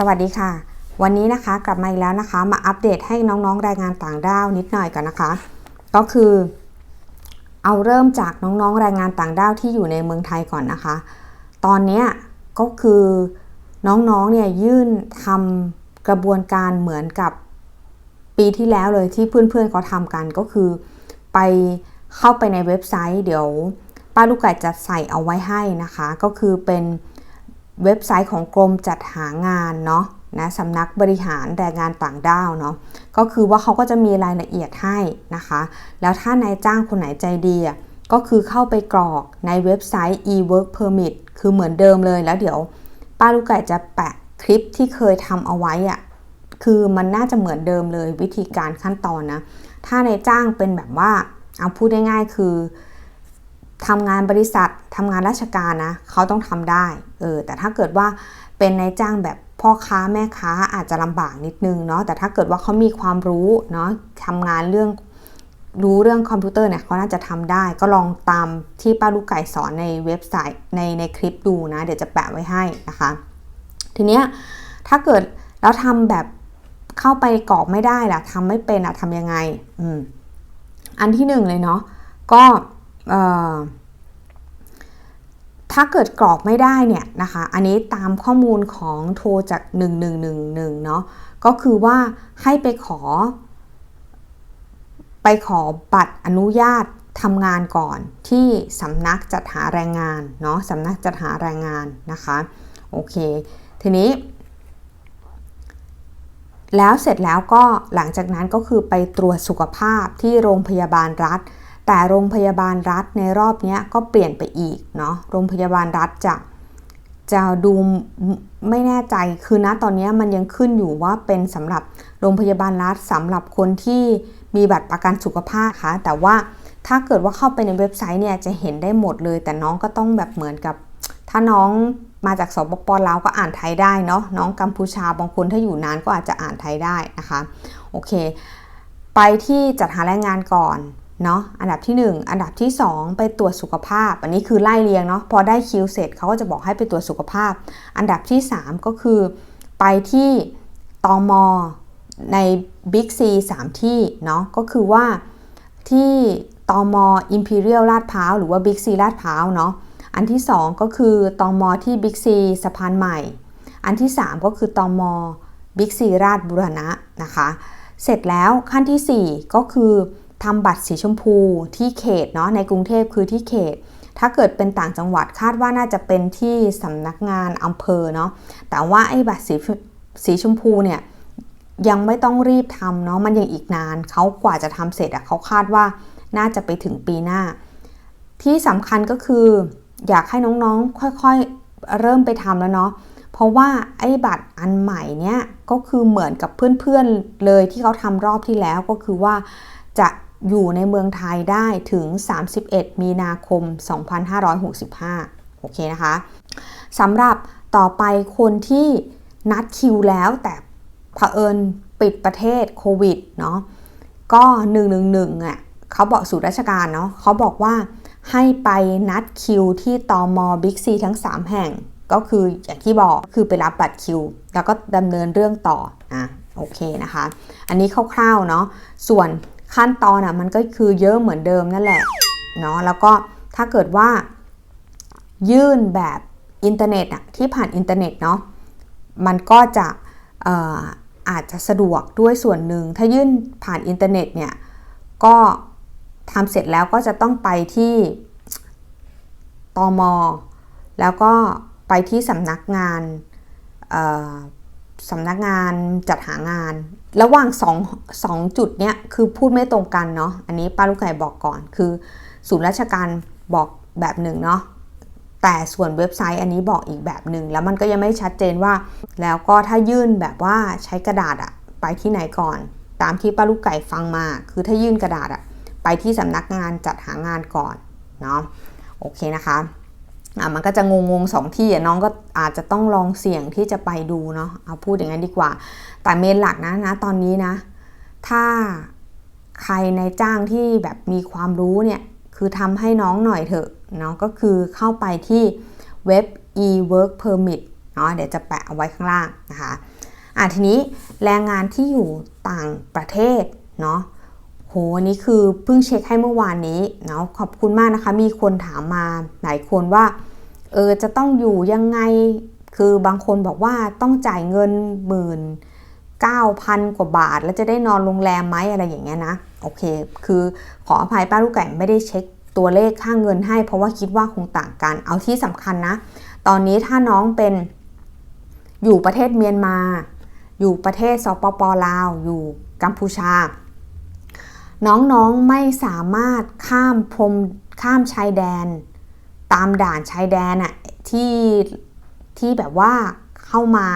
สวัสดีค่ะ วันนี้นะคะกลับมาอีกแล้วนะคะ มาอัปเดตให้น้องๆแรงงานต่างด้าวนิดหน่อยก่อนนะคะ ก็คือ เอาเริ่มจากน้องๆแรงงานต่างด้าวที่อยู่ในเมืองไทยก่อนนะคะ ตอนนี้ก็คือน้องๆเนี่ยยื่นทำกระบวนการเหมือนกับปีที่แล้วเลยที่เพื่อนๆเขาทำกันก็คือไปเข้าไปในเว็บไซต์ เดี๋ยวป้าลูกไก่จะใส่เอาไว้ให้นะคะ ก็คือเป็น เว็บไซต์ของกรมจัดหางานเนาะนะสำนักบริหารแรงงานต่างด้าวเนาะก็คือว่าเขาก็จะมีรายละเอียดให้นะคะ แล้วถ้านายจ้างคนไหนใจดีอะก็คือเข้าไปกรอกในเว็บไซต์ e-work permit คือเหมือนเดิมเลยแล้วเดี๋ยว ป้าลูกไก่จะแปะคลิปที่เคยทำเอาไว้อะคือมันน่าจะเหมือนเดิมเลยวิธีการขั้นตอนนะ ถ้านายจ้างเป็นแบบว่าเอาพูดง่ายๆคือ ทำงานบริษัททำงานราชการนะเขาต้องทำได้เออแต่ถ้าเกิดว่าเป็นนายจ้างแบบพ่อค้าแม่ค้าอาจจะลำบากนิดนึงเนาะแต่ถ้าเกิดว่าเขามีความรู้เนาะทำงานเรื่องรู้เรื่องคอมพิวเตอร์เนี่ยเขาน่าจะทำได้ ก็ลองตามที่ป้าลูกไก่สอนในเว็บไซต์ในในคลิปดูนะ เดี๋ยวจะแปะไว้ให้นะคะ ทีเนี้ยถ้าเกิดเราทำแบบเข้าไปกรอกไม่ได้ล่ะทำไม่เป็นอะทำยังไงอืมอันที่หนึ่งเลยเนาะก็ ถ้าเกิดกรอกไม่ได้เนี่ยนะคะ อันนี้ตามข้อมูลของโทรจาก 1111เนาะ ก็คือว่าให้ไปขอ ไปขอบัตรอนุญาตทำงานก่อนที่สำนักจัดหาแรงงานเนาะสำนักจัดหาแรงงานนะคะ โอเค ทีนี้ แล้วเสร็จแล้วก็หลังจากนั้นก็คือไปตรวจสุขภาพที่โรงพยาบาลรัฐ แต่โรงพยาบาลรัฐในรอบนี้ก็เปลี่ยนไปอีกเนาะโรงพยาบาลรัฐจะจะดูไม่แน่ใจคือณตอนนี้มันยังขึ้นอยู่ว่าเป็นสำหรับโรงพยาบาลรัฐสำหรับคนที่มีบัตรประกันสุขภาพค่ะแต่ว่าถ้าเกิดว่าเข้าไปในเว็บไซต์เนี่ยจะเห็นได้หมดเลย แต่น้องก็ต้องแบบเหมือนกับ ถ้าน้องมาจากสปปลาวก็อ่านไทยได้เนาะน้องกัมพูชาบางคนถ้าอยู่นานก็อาจจะอ่านไทยได้นะคะโอเค ไปที่จัดหาแรงงานก่อน เนาะอันดับที่ 1 อันดับที่ 2 ไปตรวจสุขภาพ อันนี้คือไล่เรียงเนาะพอได้คิวเสร็จเขาก็จะบอกให้ไปตรวจสุขภาพ อันดับที่ 3 ก็คือไปที่ตอมอในบิ๊กซี3ที่เนาะก็คือว่าที่ตอมออิมพีเรียลลาดพร้าวหรือว่าบิ๊กซีลาดพร้าวเนาะอันที่ 2 ก็คือตอมอที่บิ๊กซีสะพานใหม่ อันที่ 3 ก็คือตอมอบิ๊กซีราชบุรณะนะคะ เสร็จแล้วขั้นที่ 4 ก็คือ ทำบัตรสีชมพูที่เขตเนาะในกรุงเทพคือที่เขต ถ้าเกิดเป็นต่างจังหวัดคาดว่าน่าจะเป็นที่สำนักงานอำเภอเนาะแต่ว่าไอ้บัตรสีสีชมพูเนี่ยยังไม่ต้องรีบทำเนาะมันยังอีกนานเขากว่าจะทำเสร็จอะเขาคาดว่าน่าจะไปถึงปีหน้า ที่สำคัญก็คือ อยากให้น้องๆค่อยๆเริ่มไปทำแล้วเนาะเพราะว่าไอ้บัตรอันใหม่เนี่ยก็คือเหมือนกับเพื่อนๆเลยที่เขาทำรอบที่แล้วก็คือว่าจะ อยู่ในเมืองไทยได้ถึง 31 มีนาคม 2565 โอเคนะคะสำหรับต่อไปคนที่นัดคิวแล้วแต่เผอิญปิดประเทศโควิดเนาะก็ 111อะเขาบอกสูตรราชการเนาะเขาบอกว่าให้ไปนัดคิวที่ตอมอบิ๊กซีทั้ง 3 แห่งก็คืออย่างที่บอกคือไปรับบัตรคิว แล้วก็ดำเนินเรื่องต่ออะโอเคนะคะ อันนี้คร่าวๆเนาะส่วน ขั้นตอนอะมันก็คือเยอะเหมือนเดิมนั่นแหละเนาะแล้วก็ถ้าเกิดว่า ยื่นแบบอินเทอร์เน็ตอะที่ผ่านอินเทอร์เน็ตเนาะมันก็จะอาจจะสะดวกด้วยส่วนหนึ่ง ถ้ายื่นผ่านอินเทอร์เน็ตเนี่ยก็ทำเสร็จแล้วก็จะต้องไปที่ตอมอแล้วก็ไปที่สำนักงาน สำนักงานจัดหางาน ระหว่าง2 2จุดเนี้ยคือพูดไม่ตรงกันเนาะอันนี้ป้าลูกไก่บอกก่อนคือ ศูนย์ราชการบอกแบบหนึ่งเนาะแต่ส่วนเว็บไซต์อันนี้บอกอีกแบบหนึ่งแล้วมันก็ยังไม่ชัดเจนว่า แล้วก็ถ้ายื่นแบบว่าใช้กระดาษอะไปที่ไหนก่อน ตามที่ป้าลูกไก่ฟังมา คือถ้ายื่นกระดาษอะไปที่สำนักงานจัดหางานก่อนเนาะโอเคนะคะ อะมันก็จะงงงสองที่อะน้องก็อาจจะต้องลองเสี่ยงที่จะไปดูเนาะเอาพูดอย่างนั้นดีกว่า แต่เมนหลักนะนะตอนนี้นะ ถ้าใครในจ้างที่แบบมีความรู้เนี่ยคือทำให้น้องหน่อยเถอะเนาะก็คือเข้าไปที่เว็บ e-work permit เนาะเดี๋ยวจะแปะเอาไว้ข้างล่างนะคะอะทีนี้แรงงานที่อยู่ต่างประเทศเนาะ โหอันนี้คือเพิ่งเช็คให้เมื่อวานนี้เนาะขอบคุณมากนะคะ มีคนถามมาหลายคนว่าเออจะต้องอยู่ยังไง คือบางคนบอกว่าต้องจ่ายเงินหมื่น9,000 กว่าบาท แล้วจะได้นอนโรงแรมไหมอะไรอย่างเงี้ยนะ โอเค คือขออภัยป้าลูกไก่ไม่ได้เช็คตัวเลขค่างเงินให้ เพราะว่าคิดว่าคงต่างกัน เอาที่สำคัญนะ ตอนนี้ถ้าน้องเป็นอยู่ประเทศเมียนมา อยู่ประเทศสปปลาว อยู่กัมพูชา น้องๆไม่สามารถข้ามพรมข้ามชายแดน ตามด่านชายแดนอะที่ที่แบบว่าเข้ามา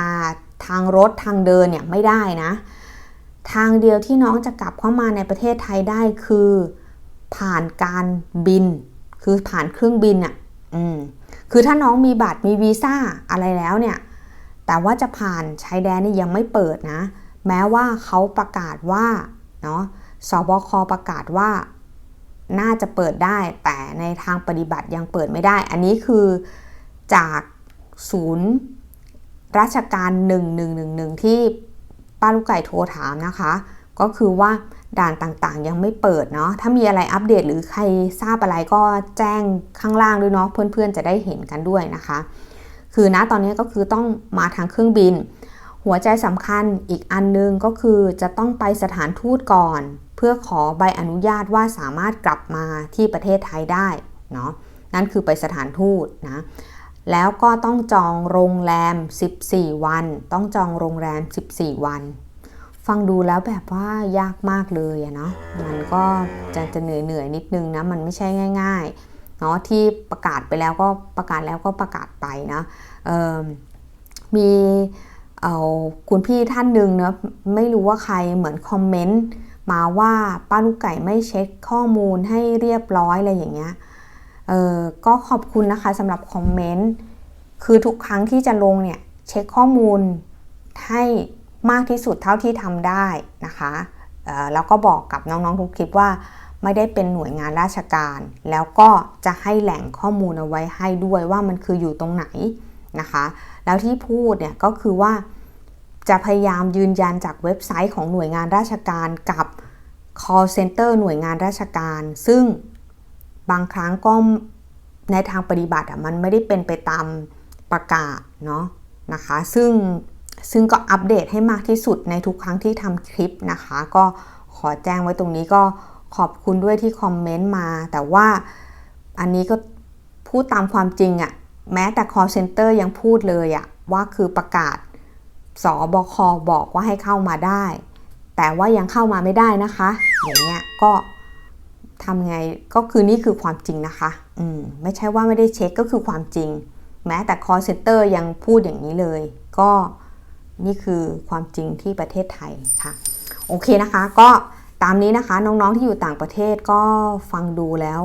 ทางรถทางเดินเนี่ยไม่ได้นะ ทางเดียวที่น้องจะกลับเข้ามาในประเทศไทยได้คือ ผ่านการบิน คือผ่านเครื่องบินอะ่ะอืมคือถ้าน้องมีบัตรมีวีซ่าอะไรแล้วเนี่ย แต่ว่าจะผ่านชายแดนนี่ยังไม่เปิดนะ แม้ว่าเขาประกาศว่าเนาะ สบคประกาศว่าน่าจะเปิดได้ แต่ในทางปฏิบัติยังเปิดไม่ได้ อันนี้คือจากศูนย์ราชการ 1111 ที่ป้าลูกไก่โทรถามนะคะ ก็คือว่าด่านต่างๆ ยังไม่เปิดเนาะ ถ้ามีอะไรอัปเดตหรือใครทราบอะไรก็แจ้งข้างล่างด้วยเนาะเพื่อนๆจะได้เห็นกันด้วยนะคะ คือนะตอนนี้ก็คือต้องมาทางเครื่องบิน หัวใจสำคัญอีกอันนึงก็คือจะต้องไปสถานทูตก่อน เพื่อขอใบอนุญาตว่าสามารถกลับมาที่ประเทศไทยได้เนาะนั่นคือไปสถานทูตนะแล้วก็ต้องจองโรงแรม 14 วัน ต้องจองโรงแรม 14 วัน ฟังดูแล้วแบบว่ายากมากเลยเนาะมันก็จะจะเหนื่อยเหนื่อยนิดนึงนะมันไม่ใช่ง่ายๆเนาะที่ประกาศไปแล้วก็ประกาศแล้วก็ประกาศไปนะมี เอาคุณพี่ท่านหนึ่งเนะไม่รู้ว่าใครเหมือนคอมเมนต์มาว่าป้าลูกไก่ไม่เช็คข้อมูลให้เรียบร้อยอะไรอย่างเงี้ยเออก็ขอบคุณนะคะสำหรับคอมเมนต์คือทุกครั้งที่จะลงเนี่ยเช็คข้อมูลให้มากที่สุดเท่าที่ทำได้นะคะแล้วก็บอกกับน้องๆทุกคลิปว่าไม่ได้เป็นหน่วยงานราชการ แล้วก็จะให้แหล่งข้อมูลเอาไว้ให้ด้วยว่ามันคืออยู่ตรงไหน นะคะ แล้วที่พูดเนี่ยก็คือว่าจะพยายามยืนยันจากเว็บไซต์ของหน่วยงานราชการกับ call center หน่วยงานราชการ ซึ่งบางครั้งก็ในทางปฏิบัติอะมันไม่ได้เป็นไปตามประกาศเนาะนะคะ ซึ่งซึ่งก็อัปเดตให้มากที่สุดในทุกครั้งที่ทำคลิปนะคะ ก็ขอแจ้งไว้ตรงนี้ก็ขอบคุณด้วยที่คอมเมนต์มา แต่ว่าอันนี้ก็พูดตามความจริงอะ แม้แต่ call center ยังพูดเลยอะว่าคือประกาศสอบคบอกว่าให้เข้ามาได้ แต่ว่ายังเข้ามาไม่ได้นะคะ อย่างเงี้ยก็ทำไงก็คือนี่คือความจริงนะคะอืมไม่ใช่ว่าไม่ได้เช็คก็คือความจริง แม้แต่ call center ยังพูดอย่างนี้เลย ก็นี่คือความจริงที่ประเทศไทยค่ะ โอเคนะคะ ก็ตามนี้นะคะน้องๆที่อยู่ต่างประเทศก็ฟังดูแล้ว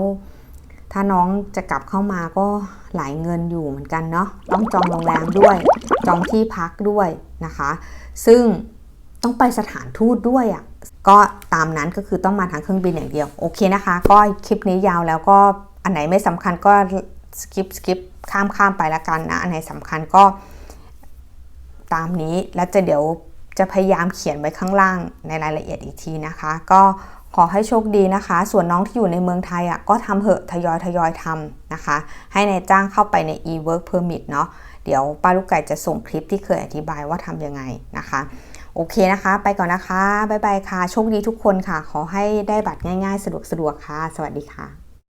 ถ้าน้องจะกลับเข้ามาก็หลายเงินอยู่เหมือนกันเนาะต้องจองโรงแรมด้วย จองที่พักด้วยนะคะ ซึ่งต้องไปสถานทูตด้วยอะ่ะก็ตามนั้นก็คือต้องมาทางเครื่องบินอย่างเดียว โอเคนะคะ ก็คลิปนี้ยาวแล้วก็อันไหนไม่สำคัญก็สกิปสกิปข้ามข้ามไปละกันนะ อันไหนสำคัญก็ตามนี้แล้วจะเดี๋ยวจะพยายามเขียนไว้ข้างล่างในรายละเอียดอีกทีนะคะ ก็ ขอให้โชคดีนะคะ ส่วนน้องที่อยู่ในเมืองไทยอะก็ทำเหอะทยอยทยอยทำนะคะ ให้ในจ้างเข้าไปใน e-work permit เนาะเดี๋ยวป้าลูกไก่จะส่งคลิปที่เคยอธิบายว่าทำยังไงนะคะ โอเคนะคะ ไปก่อนนะคะ บ๊ายบายค่ะ โชคดีทุกคนค่ะ ขอให้ได้บัตรง่ายๆ สะดวกๆค่ะ สวัสดีค่ะ